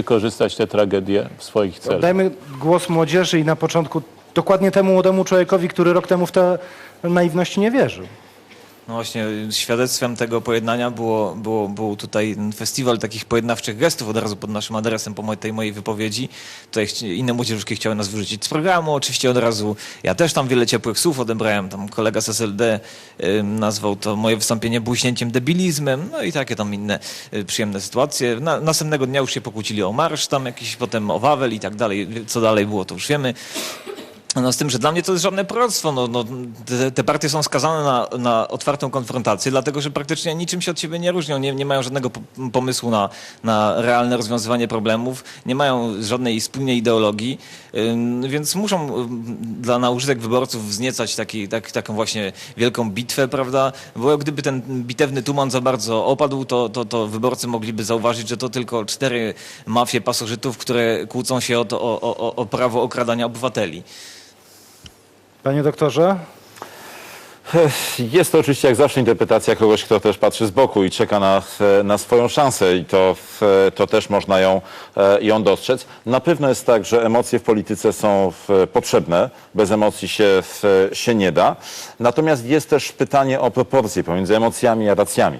wykorzystać tę tragedię w swoich celach. Dajmy głos młodzieży i na początku dokładnie temu młodemu człowiekowi, który rok temu w te naiwności nie wierzył. No właśnie, świadectwem tego pojednania było, było, był tutaj festiwal takich pojednawczych gestów od razu pod naszym adresem po tej mojej wypowiedzi. Tutaj inne młodzieżówki chciały nas wyrzucić z programu, oczywiście od razu. Ja też tam wiele ciepłych słów odebrałem. Tam kolega z SLD nazwał to moje wystąpienie błyśnięciem debilizmem, no i takie tam inne y, przyjemne sytuacje. Na, następnego dnia już się pokłócili o marsz, tam jakiś potem o Wawel i tak dalej. Co dalej było, to już wiemy. No z tym, że dla mnie to jest żadne proroctwo. No, no, te, te partie są skazane na, na otwartą konfrontację, dlatego że praktycznie niczym się od siebie nie różnią. Nie, nie mają żadnego po- pomysłu na, na realne rozwiązywanie problemów, nie mają żadnej spójnej ideologii, więc muszą dla na użytek wyborców wzniecać taki, tak, taką właśnie wielką bitwę, prawda? Bo gdyby ten bitewny tuman za bardzo opadł, to, to, to wyborcy mogliby zauważyć, że to tylko cztery mafie pasożytów, które kłócą się o, to, o, o, o prawo okradania obywateli. Panie doktorze? Jest to oczywiście jak zawsze interpretacja kogoś, kto też patrzy z boku i czeka na, na swoją szansę i to, to też można ją, e, ją dostrzec. Na pewno jest tak, że emocje w polityce są potrzebne. Bez emocji się, się nie da. Natomiast jest też pytanie o proporcje pomiędzy emocjami a racjami.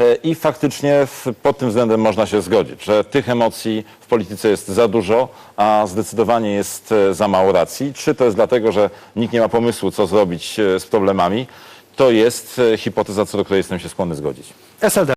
E, I faktycznie pod tym względem można się zgodzić, że tych emocji w polityce jest za dużo, a zdecydowanie jest e, za mało racji. Czy to jest dlatego, że nikt nie ma pomysłu, co zrobić e, z problemami? To jest e, hipoteza, co do której jestem się skłonny zgodzić. SLD.